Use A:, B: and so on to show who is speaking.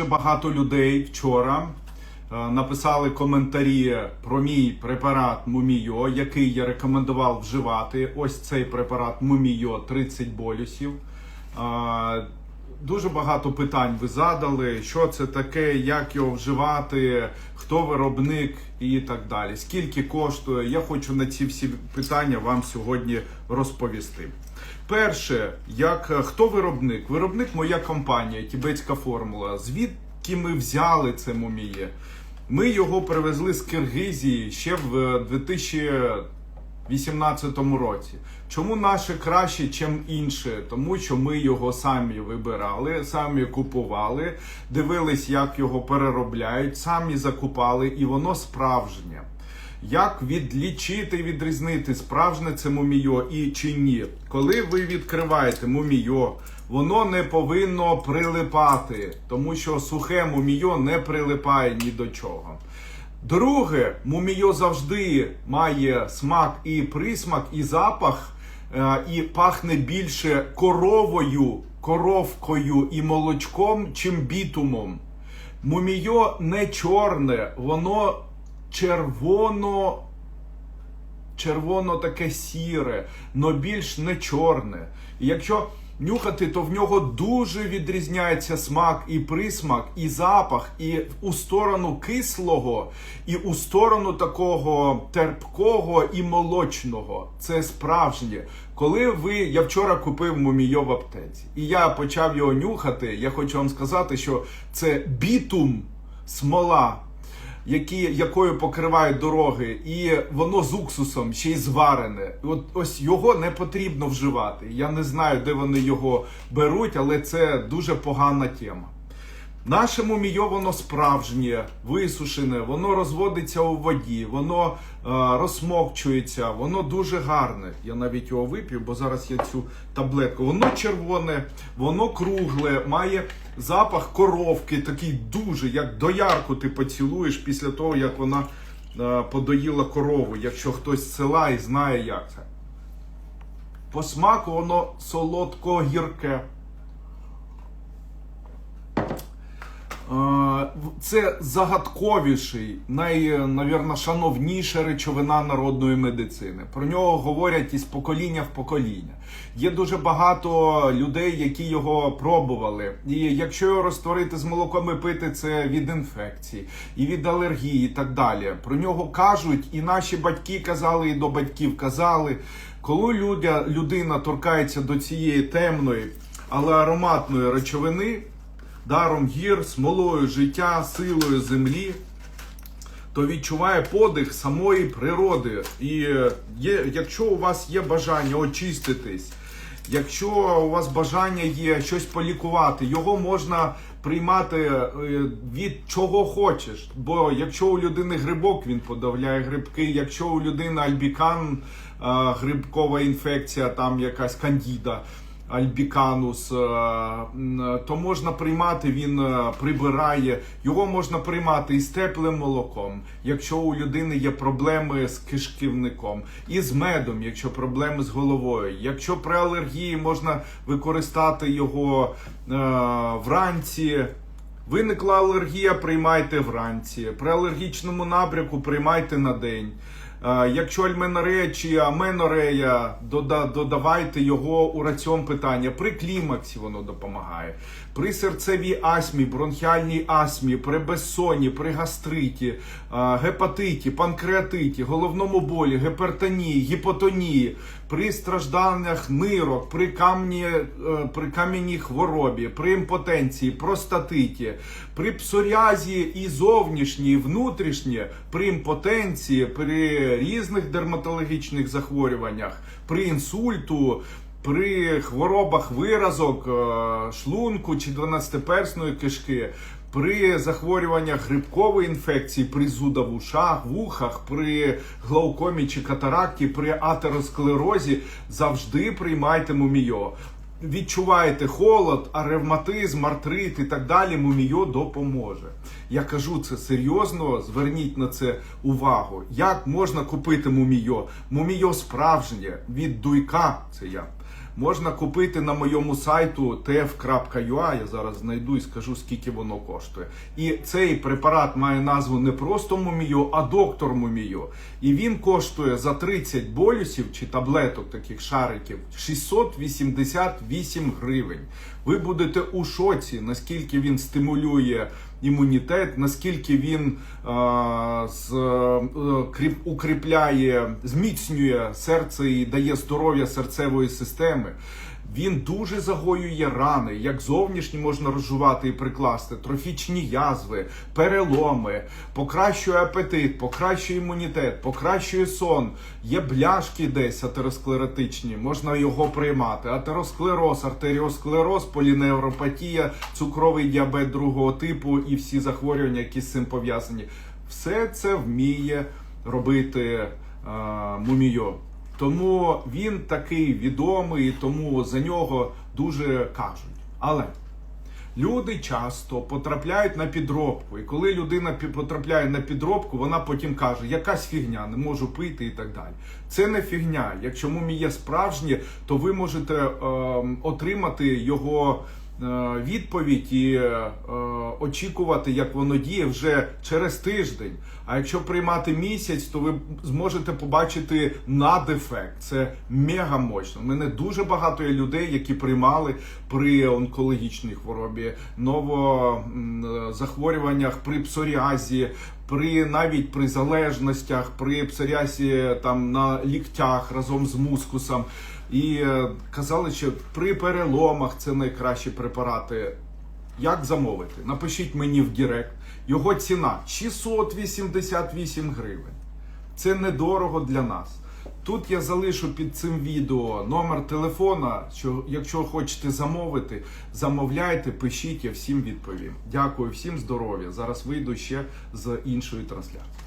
A: Дуже багато людей вчора е, написали коментарі про мій препарат Мумійо, який я рекомендував вживати. Ось цей препарат Мумійо 30 болюсів. Е, Дуже багато питань ви задали, що це таке, як його вживати, хто виробник і так далі. Скільки коштує? Я хочу на ці всі питання вам сьогодні розповісти. Перше, як е, хто виробник? Виробник моя компанія, Тібетська формула. Звідки ми взяли це муміє? Ми його привезли з Киргизії ще в е, 2018 році. Чому наше краще, ніж інше? Тому що ми його самі вибирали, самі купували, дивились, як його переробляють, самі закупали, і воно справжнє. Як відлічити відрізнити справжнє це мумійо і чи ні? Коли ви відкриваєте мумійо, воно не повинно прилипати, тому що сухе мумійо не прилипає ні до чого. Друге, мумійо завжди має смак і присмак, і запах, е, і пахне більше коровою, коровкою і молочком, чим бітумом. Мумійо не чорне, воно червоно червоно таке сіре, но більш не чорне. І якщо нюхати, то в нього дуже відрізняється смак і присмак, і запах, і у сторону кислого, і у сторону такого терпкого і молочного. Це справжнє. Коли ви, я вчора купив мумійо в аптеці, і я почав його нюхати, я хочу вам сказати, що це бітум, смола які, якою покривають дороги, і воно з уксусом ще й зварене. От ось його не потрібно вживати. Я не знаю, де вони його беруть, але це дуже погана тема. Наше мумійо, воно справжнє, висушене, воно розводиться у воді, воно е, розсмокчується, воно дуже гарне. Я навіть його вип'ю, бо зараз я цю таблетку. Воно червоне, воно кругле, має запах коровки, такий дуже, як доярку ти поцілуєш після того, як вона е, подоїла корову, якщо хтось з села і знає, як це. По смаку воно солодко-гірке. Це загадковіший, най, навірно, шановніша речовина народної медицини. Про нього говорять із покоління в покоління. Є дуже багато людей, які його пробували. І якщо його розтворити з молоком і пити, це від інфекції і від алергії, і так далі. Про нього кажуть, і наші батьки казали, і до батьків казали. Коли людя, людина торкається до цієї темної, але ароматної речовини даром гір, смолою життя, силою землі, то відчуває подих самої природи. І є, якщо у вас є бажання очиститись, якщо у вас бажання є щось полікувати, його можна приймати е, від чого хочеш. Бо якщо у людини грибок, він подавляє грибки, якщо у людини альбікан, е, грибкова інфекція, там якась кандіда альбіканус, е, то можна приймати, він е, прибирає. Його можна приймати і з теплим молоком, якщо у людини є проблеми з кишківником, і з медом, якщо проблеми з головою. Якщо при алергії можна використати його е, вранці. Виникла алергія, приймайте вранці. При алергічному напрямку приймайте на день. Е, Якщо альменорея чи аменорея, додавайте його у раціон питання. При клімаксі воно допомагає. При серцевій астмі, бронхіальній астмі, при безсонні, при гастриті, е, гепатиті, панкреатиті, головному болі, гіпертонії, гіпотонії, при стражданнях нирок, при камні, е, при кам'яній хворобі, при імпотенції, простатиті, при псоріазі і зовнішній, і внутрішнє, при імпотенції, при різних дерматологічних захворюваннях, при інсульту. При хворобах виразок е, шлунку чи 12-персної кишки, при захворюваннях грибкової інфекції, при зуда в ушах, вухах, при глаукомі чи катаракті, при атеросклерозі завжди приймайте мумійо. Відчуваєте холод, а ревматизм, артрит і так далі, мумійо допоможе. Я кажу це серйозно, зверніть на це увагу. Як можна купити мумійо? Мумійо справжнє від дуйка, це я. Можна купити на моєму сайту tf.ua, я зараз знайду і скажу, скільки воно коштує. І цей препарат має назву не просто мумію, а доктор мумію. І він коштує за 30 болюсів чи таблеток таких шариків 688 гривень. Ви будете у шоці, наскільки він стимулює імунітет, наскільки він е, з, е, кріп, укріпляє, зміцнює серце і дає здоров'я серцевої системи. Він дуже загоює рани, як зовнішні можна розжувати і прикласти, трофічні язви, переломи, покращує апетит, покращує імунітет, покращує сон. Є бляшки десь атеросклеротичні, можна його приймати. Атеросклероз, артеріосклероз, поліневропатія, цукровий діабет другого типу і всі захворювання, які з цим пов'язані. Все це вміє робити е, мумійо. Тому він такий відомий, тому за нього дуже кажуть. Але люди часто потрапляють на підробку, і коли людина потрапляє на підробку, вона потім каже, якась фігня, не можу пити і так далі. Це не фігня. Якщо муміє справжнє, то ви можете ем, отримати його. е, Відповідь і е, очікувати, як воно діє вже через тиждень. А якщо приймати місяць, то ви зможете побачити надефект. Це мега мощно. У мене дуже багато є людей, які приймали при онкологічній хворобі, новозахворюваннях, при псоріазі, при навіть при залежностях, при псоріазі там на ліктях разом з мускусом. І е, казали, що при переломах це найкращі препарати. Як замовити? Напишіть мені в Директ. Його ціна 688 гривень. Це недорого для нас. Тут я залишу під цим відео номер телефона. Що якщо хочете замовити, замовляйте, пишіть, я всім відповім. Дякую всім здоров'я. Зараз вийду ще з іншої трансляції.